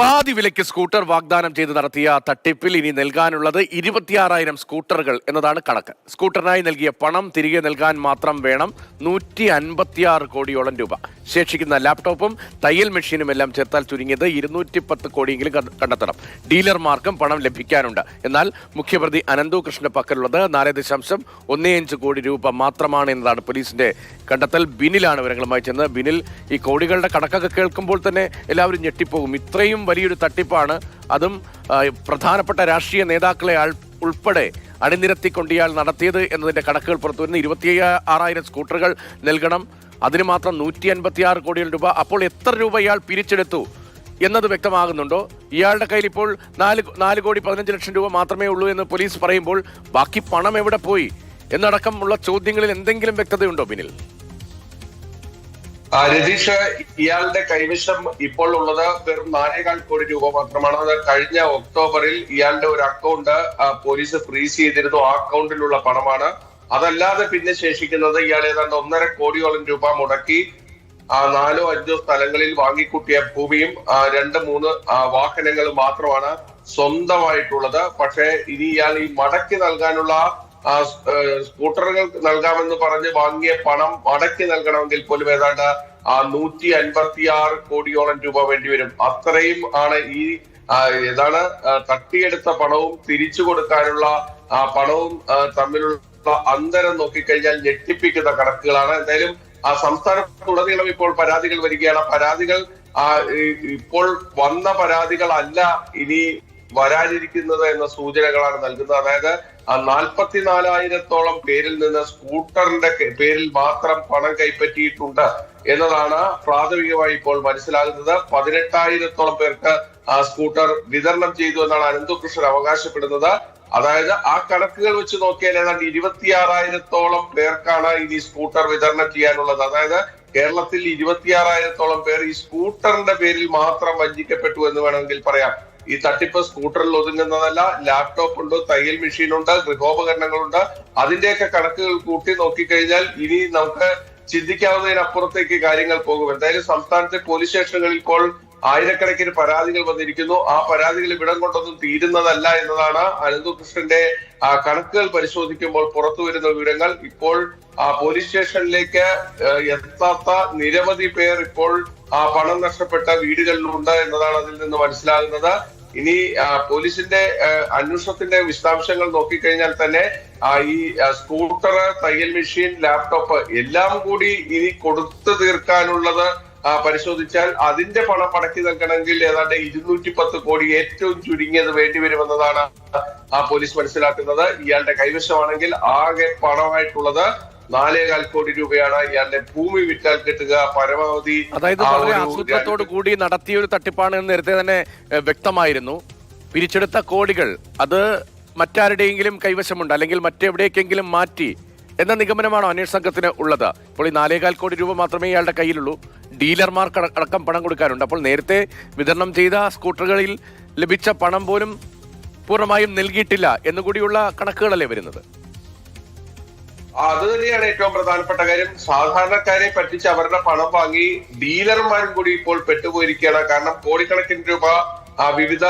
പാതി വിലയ്ക്ക് സ്കൂട്ടർ വാഗ്ദാനം ചെയ്ത് നടത്തിയ തട്ടിപ്പിൽ ഇനി നൽകാനുള്ളത് ഇരുപത്തിയാറായിരം സ്കൂട്ടറുകൾ എന്നതാണ് കണക്ക്. സ്കൂട്ടറിനായി നൽകിയ പണം തിരികെ നൽകാൻ മാത്രം വേണം നൂറ്റി അൻപത്തിയാറ് കോടിയോളം രൂപ. ശേഷിക്കുന്ന ലാപ്ടോപ്പും തയ്യൽ മെഷീനും എല്ലാം ചേർത്താൽ ചുരുങ്ങിയത് ഇരുന്നൂറ്റി പത്ത് കോടിയെങ്കിലും കണ്ടെത്തണം. ഡീലർമാർക്കും പണം ലഭിക്കാനുണ്ട്. എന്നാൽ മുഖ്യപ്രതി അനന്തു കൃഷ്ണന്റെ പക്കലുള്ളത് നാല് ദശാംശം ഒന്നേ അഞ്ച് കോടി രൂപ മാത്രമാണ് എന്നതാണ് പോലീസിന്റെ കണ്ടെത്തൽ. ബിനിലാണ് വിവരങ്ങളുമായി ചെന്ന് ബിനിൽ ഈ കോടികളുടെ കണക്കൊക്കെ കേൾക്കുമ്പോൾ തന്നെ എല്ലാവരും ഞെട്ടിപ്പോകും. ഇത്രയും വലിയൊരു തട്ടിപ്പാണ്. അതും പ്രധാനപ്പെട്ട രാഷ്ട്രീയ നേതാക്കളെ ഉൾപ്പെടെ അണിനിരത്തിക്കൊണ്ട് ഇയാൾ നടത്തിയത് എന്നതിന്റെ കണക്കുകൾ പുറത്തു വരുന്ന ഇരുപത്തി ആറായിരം സ്കൂട്ടറുകൾ നൽകണം. അതിന് മാത്രം നൂറ്റി അൻപത്തി ആറ് കോടി രൂപ. അപ്പോൾ എത്ര രൂപ ഇയാൾ പിരിച്ചെടുത്തു എന്നത് വ്യക്തമാകുന്നുണ്ടോ? ഇയാളുടെ കയ്യിൽ ഇപ്പോൾ നാല് നാല് കോടി പതിനഞ്ച് ലക്ഷം രൂപ മാത്രമേ ഉള്ളൂ എന്ന് പോലീസ് പറയുമ്പോൾ ബാക്കി പണം എവിടെ പോയി? എന്നടക്കമുള്ള ചോദ്യങ്ങളിൽ എന്തെങ്കിലും വ്യക്തതയുണ്ടോ ആ, രതീഷ് ഇയാളുടെ കൈവശം ഇപ്പോൾ ഉള്ളത് വെറും നാലേകാൽ കോടി രൂപ മാത്രമാണ്. അത് കഴിഞ്ഞ ഒക്ടോബറിൽ ഇയാളുടെ ഒരു അക്കൗണ്ട് പോലീസ് ഫ്രീസ് ചെയ്തിരുന്നു. ആ അക്കൗണ്ടിലുള്ള പണമാണ്. അതല്ലാതെ പിന്നെ ശേഷിക്കുന്നത് ഇയാൾ ഏതാണ്ട് ഒന്നര കോടിയോളം രൂപ മുടക്കി ആ നാലോ അഞ്ചോ സ്ഥലങ്ങളിൽ വാങ്ങിക്കൂട്ടിയ ഭൂമിയും രണ്ട് മൂന്ന് വാഹനങ്ങളും മാത്രമാണ് സ്വന്തമായിട്ടുള്ളത്. പക്ഷേ ഇനി ഇയാൾ ഈ മടക്കി നൽകാനുള്ള ആ, സ്കൂട്ടറുകൾ നൽകാമെന്ന് പറഞ്ഞ് വാങ്ങിയ പണം മടക്കി നൽകണമെങ്കിൽ പോലും ഏതാണ്ട് ആ നൂറ്റി അൻപത്തി ആറ് കോടിയോളം രൂപ വേണ്ടിവരും. അത്രയും ആണ് ഈ ഏതാണ് തട്ടിയെടുത്ത പണവും തിരിച്ചു കൊടുക്കാനുള്ള ആ, പണവും തമ്മിലുള്ള അന്തരം നോക്കിക്കഴിഞ്ഞാൽ ഞെട്ടിപ്പിക്കുന്ന കണക്കുകളാണ്. എന്തായാലും ആ സംസ്ഥാനത്തുടനീളം ഇപ്പോൾ പരാതികൾ വരികയാണ്. പരാതികൾ ആ, ഇപ്പോൾ വന്ന പരാതികളല്ല ഇനി വരാനിരിക്കുന്നത് എന്ന സൂചനകളാണ് നൽകുന്നത്. അതായത് നാൽപ്പത്തിനാലായിരത്തോളം പേരിൽ നിന്ന് സ്കൂട്ടറിന്റെ പേരിൽ മാത്രം പണം കൈപ്പറ്റിയിട്ടുണ്ട് എന്നതാണ് പ്രാഥമികമായി ഇപ്പോൾ മനസ്സിലാകുന്നത്. പതിനെട്ടായിരത്തോളം പേർക്ക് ആ സ്കൂട്ടർ വിതരണം ചെയ്തു എന്നാണ് അനന്തകൃഷ്ണൻ അവകാശപ്പെടുന്നത്. അതായത് ആ കണക്കുകൾ വെച്ച് നോക്കിയാൽ ഏതാണ്ട് ഇരുപത്തിയാറായിരത്തോളം പേർക്കാണ് ഇനി സ്കൂട്ടർ വിതരണം ചെയ്യാനുള്ളത്. അതായത് കേരളത്തിൽ ഇരുപത്തിയാറായിരത്തോളം പേർ ഈ സ്കൂട്ടറിന്റെ പേരിൽ മാത്രം വഞ്ചിക്കപ്പെട്ടു എന്ന് വേണമെങ്കിൽ പറയാം. ഈ തട്ടിപ്പ് സ്കൂട്ടറിൽ ഒതുങ്ങുന്നതല്ല ലാപ്ടോപ്പ് ഉണ്ട് തയ്യൽ മെഷീൻ ഉണ്ട് ഗൃഹോപകരണങ്ങളുണ്ട്. അതിന്റെയൊക്കെ കണക്കുകൾ കൂട്ടി നോക്കിക്കഴിഞ്ഞാൽ ഇനി നമുക്ക് ചിന്തിക്കാവുന്നതിനപ്പുറത്തേക്ക് കാര്യങ്ങൾ പോകും. എന്തായാലും സംസ്ഥാനത്തെ പോലീസ് സ്റ്റേഷനുകളിൽ ഇപ്പോൾ ആയിരക്കണക്കിന് പരാതികൾ വന്നിരിക്കുന്നു. ആ പരാതികൾ ഇവിടം കൊണ്ടൊന്നും തീരുന്നതല്ല എന്നതാണ് അനന്തകൃഷ്ണന്റെ കണക്കുകൾ പരിശോധിക്കുമ്പോൾ പുറത്തു വരുന്ന വിവരങ്ങൾ. ഇപ്പോൾ ആ പോലീസ് സ്റ്റേഷനിലേക്ക് എത്താത്ത നിരവധി പേർ ഇപ്പോൾ ആ പണം നഷ്ടപ്പെട്ട വീടുകളിലുണ്ട് എന്നതാണ് അതിൽ നിന്ന് മനസ്സിലാകുന്നത്. ഇനി പോലീസിന്റെ അന്വേഷണത്തിന്റെ വിശദാംശങ്ങൾ നോക്കിക്കഴിഞ്ഞാൽ തന്നെ ഈ സ്കൂട്ടർ തയ്യൽ മെഷീൻ ലാപ്ടോപ്പ് എല്ലാം കൂടി ഇനി കൊടുത്തു തീർക്കാനുള്ളത് പരിശോധിച്ചാൽ അതിന്റെ പണം പടക്കി നൽകണമെങ്കിൽ ഏതാണ്ട് ഇരുന്നൂറ്റി പത്ത് കോടി ഏറ്റവും ചുരുങ്ങിയത് വേണ്ടി വരുമെന്നതാണ് ആ പോലീസ് മനസ്സിലാക്കുന്നത്. ഇയാളുടെ കൈവശമാണെങ്കിൽ ആകെ പണമായിട്ടുള്ളത് നാലേകാൽ കോടി രൂപയാണ് ഇയാളുടെ ഭൂമി വിറ്റാൽ കിട്ടുക. പരമാവധി അതായത് ആസൂത്രണത്തോട് വളരെ കൂടി നടത്തിയ ഒരു തട്ടിപ്പാണ് എന്ന് നേരത്തെ തന്നെ വ്യക്തമായിരുന്നു. പിരിച്ചെടുത്ത കോടികൾ അത് മറ്റാരുടെയെങ്കിലും കൈവശമുണ്ട് അല്ലെങ്കിൽ മറ്റെവിടേക്കെങ്കിലും മാറ്റി എന്ന നിഗമനമാണോ അന്വേഷണ സംഘത്തിന് ഉള്ളത്. ഇപ്പോൾ ഈ നാലേകാൽ കോടി രൂപ മാത്രമേ ഇയാളുടെ കയ്യിലുള്ളൂ. ഡീലർമാർക്ക് അട- അടക്കം പണം കൊടുക്കാനുണ്ട്. അപ്പോൾ നേരത്തെ വിതരണം ചെയ്ത സ്കൂട്ടറുകളിൽ ലഭിച്ച പണം പോലും പൂർണമായും നൽകിയിട്ടില്ല എന്നുകൂടിയുള്ള കണക്കുകളല്ലേ വരുന്നത്? അത് തന്നെയാണ് ഏറ്റവും പ്രധാനപ്പെട്ട കാര്യം. സാധാരണക്കാരെ പറ്റിച്ച് അവരുടെ പണം വാങ്ങി ഡീലർമാരും കൂടി ഇപ്പോൾ പെട്ടുപോയിരിക്കുകയാണ്. കാരണം കോടിക്കണക്കിന് രൂപ വിവിധ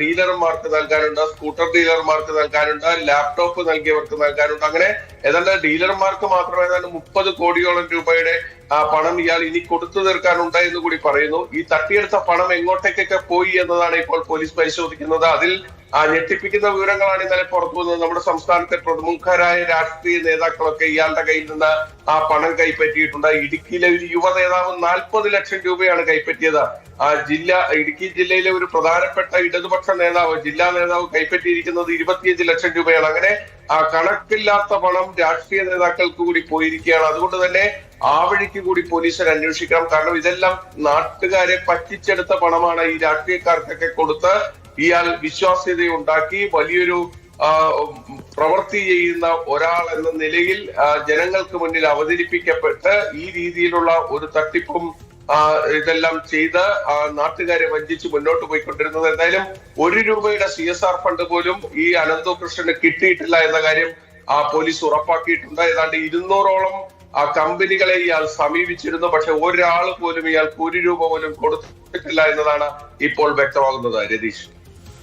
ഡീലർമാർക്ക് നൽകാനുണ്ട് സ്കൂട്ടർ ഡീലർമാർക്ക് നൽകാനുണ്ട് ലാപ്ടോപ്പ് നൽകിയവർക്ക് നൽകാനുണ്ട്. അങ്ങനെ ഏതാണ്ട് ഡീലർമാർക്ക് മാത്രമേ ഏതാണ്ട് മുപ്പത് കോടിയോളം രൂപയുടെ പണം ഇയാൾ ഇനി കൊടുത്തു തീർക്കാനുണ്ട് എന്ന് കൂടി പറയുന്നു. ഈ തട്ടിയെടുത്ത പണം എങ്ങോട്ടേക്കൊക്കെ പോയി എന്നതാണ് ഇപ്പോൾ പോലീസ് പരിശോധിക്കുന്നത്. അതിൽ ആ ഞെട്ടിപ്പിക്കുന്ന വിവരങ്ങളാണ് ഇന്നലെ പുറത്തു വന്നത്. നമ്മുടെ സംസ്ഥാനത്തെ പ്രമുഖരായ രാഷ്ട്രീയ നേതാക്കളൊക്കെ ഇയാളുടെ കയ്യിൽ നിന്ന് ആ പണം കൈപ്പറ്റിയിട്ടുണ്ട്. ഇടുക്കിയിലെ ഒരു യുവ നേതാവ് നാൽപ്പത് ലക്ഷം രൂപയാണ് കൈപ്പറ്റിയത്. ആ ജില്ല ഇടുക്കി ജില്ലയിലെ ഒരു പ്രധാനപ്പെട്ട ഇടതുപക്ഷ നേതാവ് ജില്ലാ നേതാവ് കൈപ്പറ്റിയിരിക്കുന്നത് ഇരുപത്തിയഞ്ച് ലക്ഷം രൂപയാണ്. അങ്ങനെ ആ കണക്കില്ലാത്ത പണം രാഷ്ട്രീയ നേതാക്കൾക്ക് കൂടി പോയിരിക്കുകയാണ്. അതുകൊണ്ട് തന്നെ ആ വഴിക്ക് കൂടി പോലീസിന് അന്വേഷിക്കണം. കാരണം ഇതെല്ലാം നാട്ടുകാരെ പറ്റിച്ചെടുത്ത പണമാണ് ഈ രാഷ്ട്രീയക്കാർക്കൊക്കെ കൊടുത്ത് ഇയാൾ വിശ്വാസ്യത ഉണ്ടാക്കി വലിയൊരു പ്രവൃത്തി ചെയ്യുന്ന ഒരാൾ എന്ന നിലയിൽ ജനങ്ങൾക്ക് മുന്നിൽ അവതരിപ്പിക്കപ്പെട്ട് ഈ രീതിയിലുള്ള ഒരു തട്ടിപ്പും ഇതെല്ലാം ചെയ്ത് നാട്ടുകാരെ വഞ്ചിച്ച് മുന്നോട്ട് പോയിക്കൊണ്ടിരുന്നത് എന്തായാലും ഒരു രൂപയുടെ സി എസ് ആർ ഫണ്ട് പോലും ഈ അനന്തകൃഷ്ണന് കിട്ടിയിട്ടില്ല എന്ന കാര്യം ആ പോലീസ് ഉറപ്പാക്കിയിട്ടുണ്ട്. ഏതാണ്ട് ഇരുന്നൂറോളം ആ കമ്പനികളെ ഇയാൾ സമീപിച്ചിരുന്നു. പക്ഷെ ഒരാൾ പോലും ഇയാൾക്ക് ഒരു രൂപ പോലും കൊടുത്തിട്ടില്ല എന്നതാണ് ഇപ്പോൾ വ്യക്തമാകുന്നത് രതീഷ്.